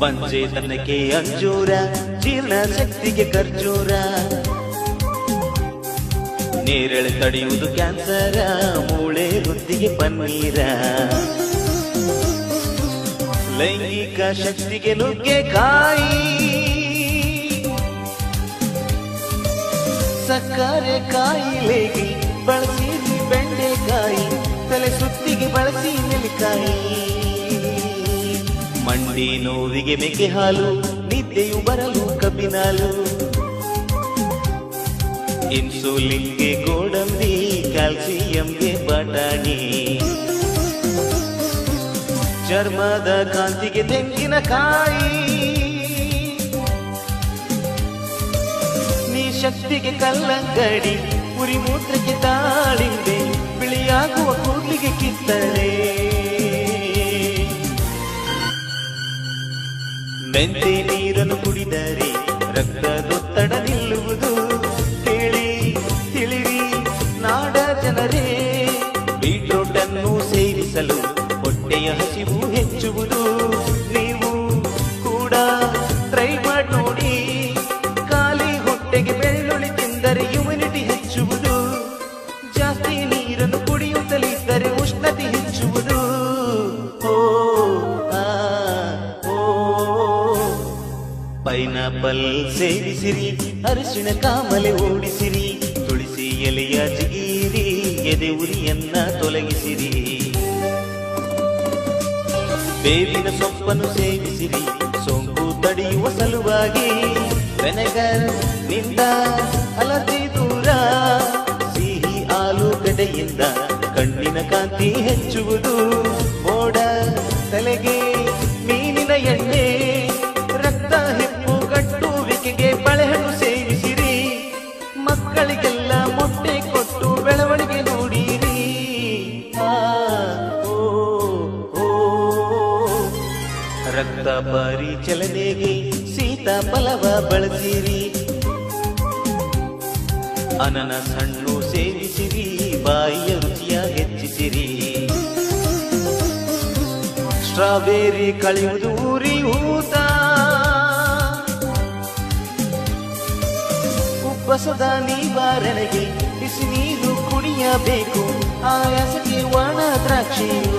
ಪಂಚೇತನಕ್ಕೆ ಅಂಜೂರ ಜೀರ್ಣ ಶಕ್ತಿಗೆ ಖರ್ಜೂರ. ನೇರಳೆ ತಡೆಯುವುದು ಕ್ಯಾನ್ಸರ, ಮೂಳೆ ಬುದ್ಧಿಗೆ ಪನ್ನೀರ. ಲೈಂಗಿಕ ಶಕ್ತಿಗೆ ನುಗ್ಗೆಕಾಯಿ ಸಕ್ಕರೆ ಕಾಯಿಲೆಗೆ ಬಳಸಿ ಬೆಂಡೆಕಾಯಿ, ತಲೆ ಸುತ್ತಿಗೆ ಬಳಸಿ ನೆಲಿಕಾಯಿ ಮಂಡಿ ನೋವಿಗೆ ಮೆಕೆ ಹಾಲು, ನಿದ್ದೆಯು ಬರಲು ಕಬ್ಬಿನಾಲು. ಇನ್ಸುಲಿನ್ಗೆ ಗೋಡಂಬಿ, ಕ್ಯಾಲ್ಸಿಯಂಗೆ ಬಟಾಣಿ. ಚರ್ಮದ ಕಾಂತಿಗೆ ತೆಂಗಿನಕಾಯಿ. ನೀ ಶಕ್ತಿಗೆ ಕಲ್ಲಂಗಡಿ ಉರಿ ಮೂತ್ರಕ್ಕೆ ತಾಳಿಂದೆ ಬಿಳಿಯಾಗುವ ಕೂದಲಿಗೆ ಕಿತ್ತಳೆ. ಮೆಂತೆ ನೀರನ್ನು ಕುಡಿದರೆ ರಕ್ತದೊತ್ತಡ ಪೈನಾಪಲ್ ಸೇವಿಸಿರಿ, ಅರಿಶಿಣ ಕಾಮಲೆ ಓಡಿಸಿರಿ, ತುಳಸಿ ಎಲೆಯ ಜಿಗೀರಿ ಎದೆ ಉರಿಯನ್ನ ತೊಲಗಿಸಿರಿ. ಬೇವಿನ ಸೊಪ್ಪನ್ನು ಸೇವಿಸಿರಿ, ಸೋಂಕು ತಡೆಯುವ ಸಲುವಾಗಿ ವೆನೆಗರ್ನಿಂದ ಅಲರ್ಜಿ ದೂರ, ಸಿಹಿ ಆಲೂಗಡ್ಡೆಯಿಂದ ಕಣ್ಣಿನ ಕಾಂತಿ ಹೆಚ್ಚುವುದು ಮೋಡ. ರಕ್ತ ಪರಿಚಲನೆಗೆ ಬಲವ ಬಳಸಿರಿ. ಅನನ ಹಣ್ಣು ಸೇವಿಸಿರಿ, ಬಾಯಿಯ ರುಚಿಯ ಹೆಚ್ಚಿಸಿರಿ. ಸ್ಟ್ರಾಬೆರಿ ಕಳೆಯುವುದು ಊರಿ ಊತ ಉಬ್ಬಸದ ನಿವಾರಣೆಗೆ ಬಿಸಿ ನೀರು ಕುಡಿಯಬೇಕು. ಆಯಾಸಕ್ಕೆ ಒಣ ದ್ರಾಕ್ಷಿಯು